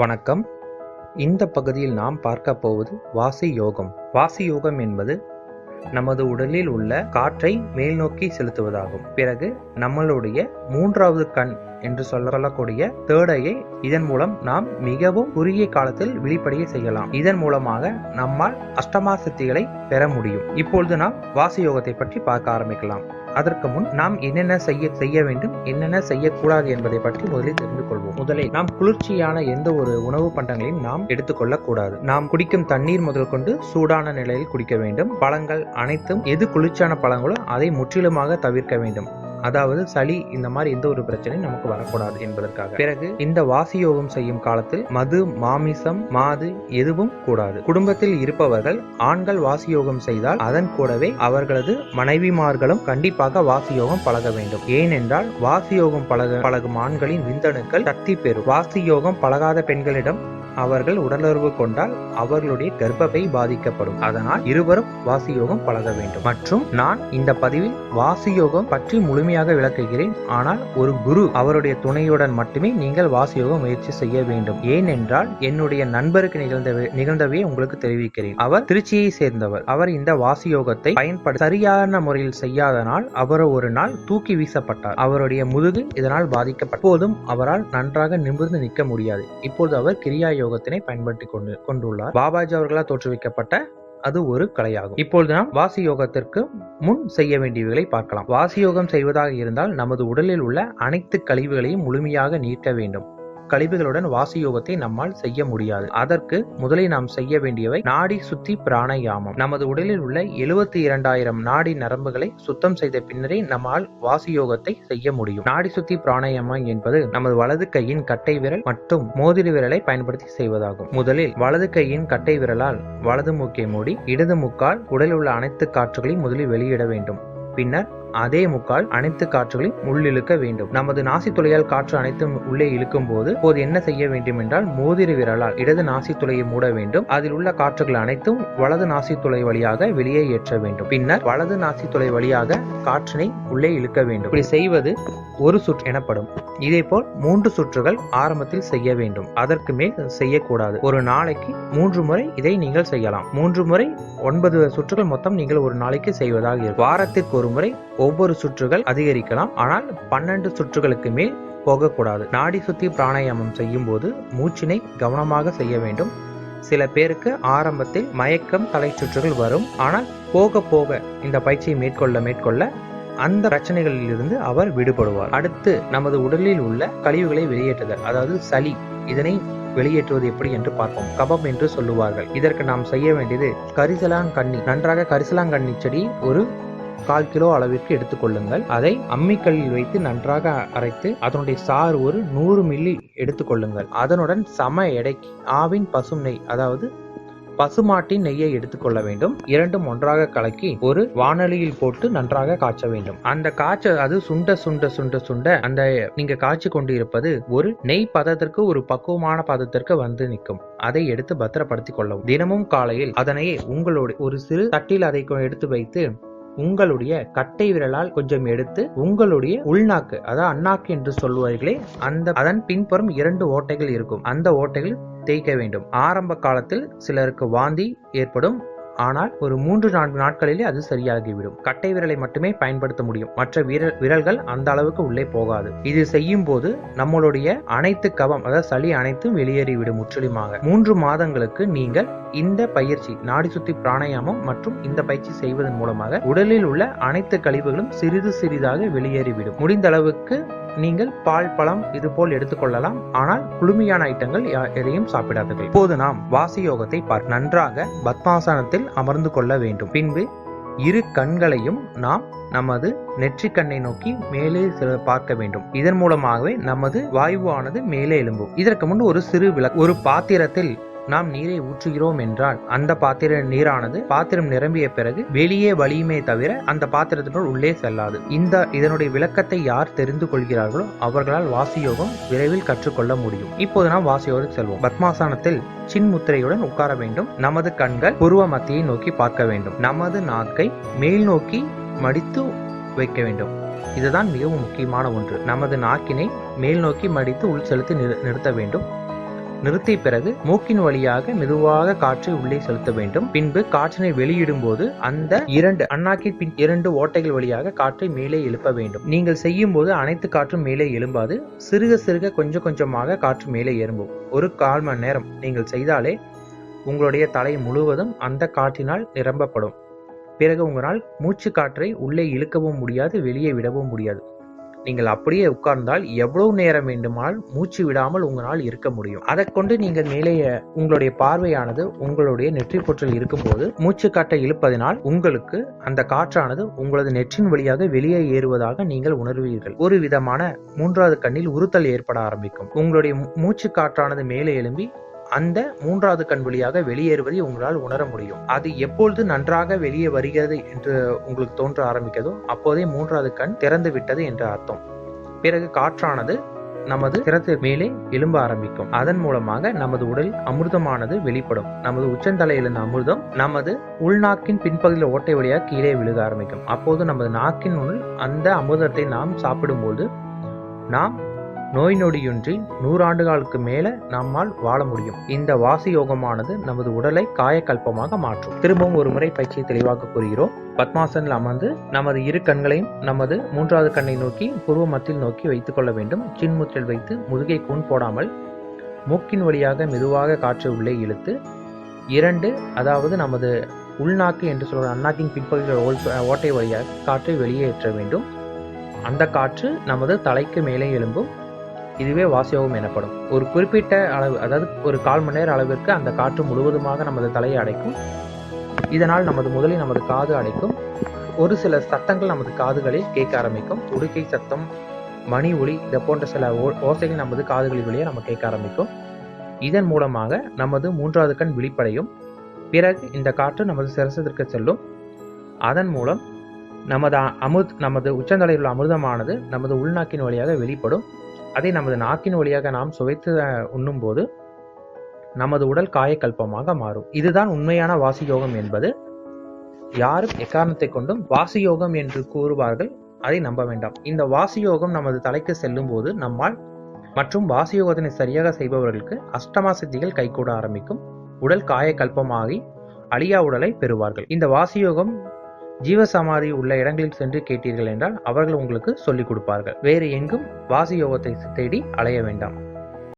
வணக்கம். இந்த பகுதியில் நாம் பார்க்க போவது வாசி யோகம். வாசி யோகம் என்பது நமது உடலில் உள்ள காற்றை மேல்நோக்கி செலுத்துவதாகும். பிறகு நம்மளுடைய மூன்றாவது கண் என்று சொல்லக்கூடிய தேடையை இதன் மூலம் நாம் மிகவும் குறுகிய காலத்தில் விழிப்படைய செய்யலாம். இதன் மூலமாக நம்மால் அஷ்டமா சித்திகளை பெற முடியும். இப்பொழுது நாம் வாசு யோகத்தை பற்றி பார்க்க ஆரம்பிக்கலாம். அதற்கு முன் நாம் என்னென்ன செய்ய செய்ய வேண்டும் என்னென்ன செய்யக்கூடாது என்பதை பற்றி முதலில் தெரிந்து கொள்வோம். முதலில் நாம் குளிர்ச்சியான எந்த ஒரு உணவு பண்டங்களையும் நாம் எடுத்துக்கொள்ள கூடாது. நாம் குடிக்கும் தண்ணீர் முதல் கொண்டு சூடான நிலையில் குடிக்க வேண்டும். பழங்கள் அனைத்தும் எது குளிர்ச்சியான பழங்களோ அதை முற்றிலுமாக தவிர்க்க வேண்டும். அதாவது சளி இந்த மாதிரி எந்த ஒரு பிரச்சனையும் நமக்கு வரக்கூடாது என்பதற்காக. பிறகு இந்த வாசி யோகம் செய்யும் காலத்தில் மது மாமிசம் மாது எதுவும் கூடாது. குடும்பத்தில் இருப்பவர்கள் ஆண்கள் வாசி யோகம் செய்தால் அதன் கூடவே அவர்களது மனைவிமார்களும் கண்டிப்பாக வாசி யோகம் பழக வேண்டும். ஏனென்றால் வாசி யோகம் பழக பழகும் ஆண்களின் விந்தணுக்கள் சக்தி பெறும். வாசி யோகம் பழகாத பெண்களிடம் அவர்கள் உடலுறவு கொண்டால் அவர்களுடைய கர்ப்பப்பை பாதிக்கப்படும். அதனால் இருவரும் வாசி யோகம் பழக வேண்டும். மற்றும் நான் இந்த பதிவில் வாசியோகம் பற்றி முழுமையாக விளக்குகிறேன். ஆனால் ஒரு குரு அவருடைய துணையுடன் மட்டுமே நீங்கள் வாசி யோகம் முயற்சி செய்ய வேண்டும். ஏனென்றால் என்னுடைய நண்பருக்கு நிகழ்ந்தவை நிகழ்ந்தவையை உங்களுக்கு தெரிவிக்கிறேன். அவர் திருச்சியை சேர்ந்தவர். அவர் இந்த வாசி யோகத்தை பயன்பட சரியான முறையில் செய்யாதனால் அவர் ஒரு நாள் தூக்கி வீசப்பட்டார். அவருடைய முதுகு இதனால் பாதிக்கப்பட்ட போதும் அவரால் நன்றாக நிமிர்ந்து நிற்க முடியாது. இப்பொழுது அவர் கிரியா யோகத்தினை பயன்படுத்தி கொண்டு கொண்டுள்ளார். பாபாஜி அவர்களால் தோற்றுவிக்கப்பட்ட அது ஒரு கலையாகும். இப்பொழுது நாம் வாசி யோகத்திற்கு முன் செய்ய வேண்டியவைகளை பார்க்கலாம். வாசி யோகம் செய்வதாக இருந்தால் நமது உடலில் உள்ள அனைத்து கழிவுகளையும் முழுமையாக நீக்க வேண்டும். கழிவுகளுடன் வாசி யோகத்தை நம்மால் செய்ய முடியாது. அதற்கு முதலில் நாம் செய்ய வேண்டியவை நாடி சுத்தி பிராணயாமம். நமது உடலில் உள்ள எழுபத்தி இரண்டாயிரம் நாடி நரம்புகளை சுத்தம் செய்த பின்னரே நம்மால் வாசி யோகத்தை செய்ய முடியும். நாடி சுத்தி பிராணாயாமம் என்பது நமது வலது கையின் கட்டை விரல் மற்றும் மோதிரி விரலை பயன்படுத்தி செய்வதாகும். முதலில் வலது கையின் கட்டை விரலால் வலது மூக்கை மூடி இடது முக்கால் உடலில் உள்ள அனைத்து காற்றுகளையும் முதலில் வெளியிட வேண்டும். பின்னர் அதே முக்கால் அனைத்து காற்றுகளையும் உள்ளிழுக்க வேண்டும். நமது நாசி துளையால் காற்று அனைத்தும் உள்ளே இழுக்கும் போது போது என்ன செய்ய வேண்டும் என்றால் மோதிர விரலால் இடது நாசி துளையை மூட வேண்டும். அதில் உள்ள காற்றுகள் அனைத்தும் வலது நாசி துளை வழியாக வெளியே ஏற்ற வேண்டும். பின்னர் வலது நாசி துளை வழியாக காற்றினை உள்ளே இழுக்க வேண்டும். இப்படி செய்வது ஒரு சுற்று எனப்படும். இதேபோல் மூன்று சுற்றுகள் ஆரம்பத்தில் செய்ய வேண்டும். அதற்கு மேல் செய்யக்கூடாது. ஒரு நாளைக்கு மூன்று முறை இதை நீங்கள் செய்யலாம். மூன்று முறை ஒன்பது சுற்றுகள் மொத்தம் நீங்கள் ஒரு நாளைக்கு செய்வதாக இருக்கும். வாரத்திற்கு ஒரு முறை ஒவ்வொரு சுற்றுகள் அதிகரிக்கலாம். ஆனால் பன்னெண்டு சுற்றுகளுக்கு மேல் போகக்கூடாது. நாடி சுத்தி பிராணாயாமம் செய்யும் போது மூச்சினை கவனமாக செய்ய வேண்டும். சில பேருக்கு ஆரம்பத்தில் மயக்கம் தலை சுற்றுகள் வரும். ஆனால் போக போக இந்த பயிற்சியை மேற்கொள்ள மேற்கொள்ள அந்த பிரச்சனைகளிலிருந்து அவர் விடுபடுவார். அடுத்து நமது உடலில் உள்ள கழிவுகளை வெளியேற்றுதல் அதாவது சளி. இதனை வெளியேற்றுவது எப்படி என்று பார்ப்போம். கபம் என்று சொல்லுவார்கள். இதற்கு நாம் செய்ய வேண்டியது கரிசலாங்கண்ணி. நன்றாக கரிசலாங்கண்ணி செடி ஒரு கால் கிலோ அளவிற்கு எடுத்துக்கொள்ளுங்கள் அதை அம்மிக்கல்லில் வைத்து நன்றாக அரைத்து அதனுடைய சாறு ஒரு நூறு மில்லி எடுத்துக்கொள்ளுங்கள் அதனுடன் சம எடைக்கு ஆவின் பசும் நெய் அதாவது பசுமாட்டின் நெய்யை எடுத்துக்கொள்ள வேண்டும். இரண்டும் ஒன்றாக கலக்கி ஒரு வானொலியில் போட்டு நன்றாக காய்ச்ச வேண்டும். அந்த காய்ச்ச அது சுண்ட சுண்ட சுண்ட சுண்ட அந்த நீங்க காய்ச்சி கொண்டு இருப்பது ஒரு நெய் பதத்திற்கு ஒரு பக்குவமான பதத்திற்கு வந்து நிற்கும். அதை எடுத்து பத்திரப்படுத்திக் கொள்ளவும். தினமும் காலையில் அதனை உங்களுடைய ஒரு சிறு தட்டில் அதை எடுத்து வைத்து உங்களுடைய கட்டை விரலால் கொஞ்சம் எடுத்து உங்களுடைய உள்நாக்கு அதாவது அண்ணாக்கு என்று சொல்லுவார்களே அந்த அதன் பின்புறம் இரண்டு ஓட்டைகள் இருக்கும். அந்த ஓட்டைகள் தேய்க்க வேண்டும். ஆரம்ப காலத்தில் சிலருக்கு வாந்தி ஏற்படும். ஆனால் ஒரு மூன்று நான்கு நாட்களிலே அது சரியாகிவிடும். கட்டை விரலை மட்டுமே பயன்படுத்த முடியும். மற்ற விரல் விரல்கள் அந்த அளவுக்கு உள்ளே போகாது. இது செய்யும் போது நம்மளுடைய அனைத்து கவம் அதாவது சளி அனைத்தும் வெளியேறிவிடும் முற்றிலுமாக. மூன்று மாதங்களுக்கு நீங்கள் இந்த பயிற்சி நாடி சுத்தி பிராணாயாமம் மற்றும் இந்த பயிற்சி செய்வதன் மூலமாக உடலில் உள்ள அனைத்து கழிவுகளும் சிறிது சிறிதாக வெளியேறிவிடும். முடிந்த அளவுக்கு நீங்கள் பால் பழம் இது போல் எடுத்துக்கொள்ளலாம். ஆனால் குளுமையான ஐட்டங்கள் எதையும் சாப்பிடாதீர்கள். இப்போது நாம் வாசி யோகத்தை பார் நன்றாக பத்மாசனத்தில் அமர்ந்து கொள்ள வேண்டும். பின்பு இரு கண்களையும் நாம் நமது நெற்றிக்கண்ணை நோக்கி மேலே பார்க்க வேண்டும். இதன் மூலமாகவே நமது வாயுவானது மேலே எழும்பும். இதற்கு முன் ஒரு சிறு விளக்கு ஒரு பாத்திரத்தில் நாம் நீரை ஊற்றுகிறோம் என்றால் அந்த பாத்திர நீரானது பாத்திரம் நிரம்பிய பிறகு வெளியே வலியுமே தவிர அந்த பாத்திரத்தினுள் உள்ளே செல்லாது. இந்த இதனுடைய விளக்கத்தை யார் தெரிந்து கொள்கிறார்களோ அவர்களால் வாசியோகம் விரைவில் கற்றுக்கொள்ள முடியும். இப்போது நாம் வாசியோகம் செல்வோம். பத்மாசனத்தில் சின்முத்திரையுடன் உட்கார வேண்டும். நமது கண்கள் புருவ மத்தியை நோக்கி பார்க்க வேண்டும். நமது நாக்கை மேல் நோக்கி மடித்து வைக்க வேண்டும். இதுதான் மிகவும் முக்கியமான ஒன்று. நமது நாக்கினை மேல் நோக்கி மடித்து உள் செலுத்தி நிறுத்த வேண்டும். நிறுத்திய பிறகு மூக்கின் வழியாக மெதுவாக காற்றை உள்ளே செலுத்த வேண்டும். பின்பு காற்றினை வெளியிடும் போது அந்த இரண்டு அண்ணாக்கின் பின் இரண்டு ஓட்டைகள் வழியாக காற்றை மேலே எழுப்ப வேண்டும். நீங்கள் செய்யும் போது அனைத்து காற்றும் மேலே எழும்பாது. சிறுக சிறுக கொஞ்சம் கொஞ்சமாக காற்று மேலே எழும்பும் ஒரு கால் மணி நேரம் நீங்கள் செய்தாலே உங்களுடைய தலை முழுவதும் அந்த காற்றினால் நிரம்பப்படும். பிறகு உங்களால் மூச்சு காற்றை உள்ளே இழுக்கவும் முடியாது வெளியே விடவும் முடியாது. நீங்கள் அப்படியே உட்கார்ந்தால் எவ்வளவு நேரம் வேண்டுமானால் மூச்சு விடாமல் உங்களால் இருக்க முடியும். அதை கொண்டு நீங்கள் மேலே உங்களுடைய பார்வையானது உங்களுடைய நெற்றி பொற்றில் இருக்கும்போது மூச்சு காற்றை இழுப்பதனால் உங்களுக்கு அந்த காற்றானது உங்களது நெற்றின் வழியாக வெளியே ஏறுவதாக நீங்கள் உணர்வீர்கள். ஒரு விதமான மூன்றாவது கண்ணில் உறுத்தல் ஏற்பட ஆரம்பிக்கும். உங்களுடைய மூச்சு காற்றானது மேலே எழும்பி அந்த மூன்றாவது கண் வழியாக வெளியேறுவதை உங்களால் உணர முடியும். அது எப்பொழுது நன்றாக வெளியே வருகிறது என்று உங்களுக்கு தோன்ற ஆரம்பிக்கிறதோ அப்போதே மூன்றாவது கண் திறந்து விட்டது என்று அர்த்தம். பிறகு காற்றானது நமது திறத்து மேலே எழும்ப ஆரம்பிக்கும். அதன் மூலமாக நமது உடல் அமிர்தமானது வெளிப்படும். நமது உச்சந்தலையிலிருந்த அமிர்தம் நமது உள்நாக்கின் பின்பகுதியில் ஓட்டை வழியாக கீழே விழுக ஆரம்பிக்கும். அப்போது நமது நாக்கின் உள் அந்த அமிர்தத்தை நாம் சாப்பிடும்போது நாம் நோய் நொடியின்றி நூறாண்டுகளுக்கு மேலே நம்மால் வாழ முடியும். இந்த வாசி யோகமானது நமது உடலை காயக்கல்பமாக மாற்றும். திரும்பவும் ஒரு முறை பயிற்சியை தெளிவாக கூறுகிறோம். பத்மாசனில் அமர்ந்து நமது இரு கண்களையும் நமது மூன்றாவது கண்ணை நோக்கி புருவ மத்தியில் நோக்கி வைத்துக் கொள்ள வேண்டும். சின்முற்றில் வைத்து முதுகை கூண் போடாமல் மூக்கின் வழியாக மெதுவாக காற்றை உள்ளே இழுத்து இரண்டு அதாவது நமது உள்நாக்கு என்று சொல்கிற அண்ணாக்கின் பின்பகுதிகள் ஓட்டை வழியாக காற்றை வெளியேற்ற வேண்டும். அந்த காற்று நமது தலைக்கு மேலே எழும்பும். இதுவே வாசியோகம் எனப்படும். ஒரு குறிப்பிட்ட அளவு அதாவது ஒரு கால் மணி நேர அளவிற்கு அந்த காற்று முழுவதுமாக நமது தலையை அடைக்கும். இதனால் நமது முதலில் நமது காது அடைக்கும். ஒரு சில சத்தங்கள் நமது காதுகளில் கேட்க ஆரம்பிக்கும். உடுக்கை சத்தம் மணி ஒளி இதை போன்ற சில ஓ- ஓசைகள் நமது காதுகளில் வழியே நம்ம கேட்க ஆரம்பிக்கும். இதன் மூலமாக நமது மூன்றாவது கண் விழிப்படையும். பிறகு இந்த காற்று நமது சிரசத்திற்கு செல்லும். அதன் மூலம் நமது அமுத் நமது உச்சந்தலையில் உள்ள அமிர்தமானது நமது உள்நாக்கின் வழியாக வெளிப்படும். அதை நமது நாக்கின் வழியாக நாம் சுவைத்து உண்ணும்போது நமது உடல் காயக்கல்பமாக மாறும். இதுதான் உண்மையான வாசி யோகம் என்பது. யாரும் எக்காரணத்தை கொண்டும் வாசி யோகம் என்று கூறுவார்கள் அதை நம்ப வேண்டாம். இந்த வாசி யோகம் நமது தலைக்கு செல்லும் போது நம்மால் மற்றும் வாசி யோகத்தினை சரியாக செய்பவர்களுக்கு அஷ்டமா சித்திகள் கைகூட ஆரம்பிக்கும். உடல் காயக்கல்பமாகி அழியா உடலை பெறுவார்கள். இந்த வாசி யோகம் ஜீவசமாதி உள்ள இடங்களில் சென்று கேட்டீர்கள் என்றால் அவர்கள் உங்களுக்கு சொல்லிக் கொடுப்பார்கள். வேறு எங்கும் வாசி யோகத்தை தேடி அலைய வேண்டாம்.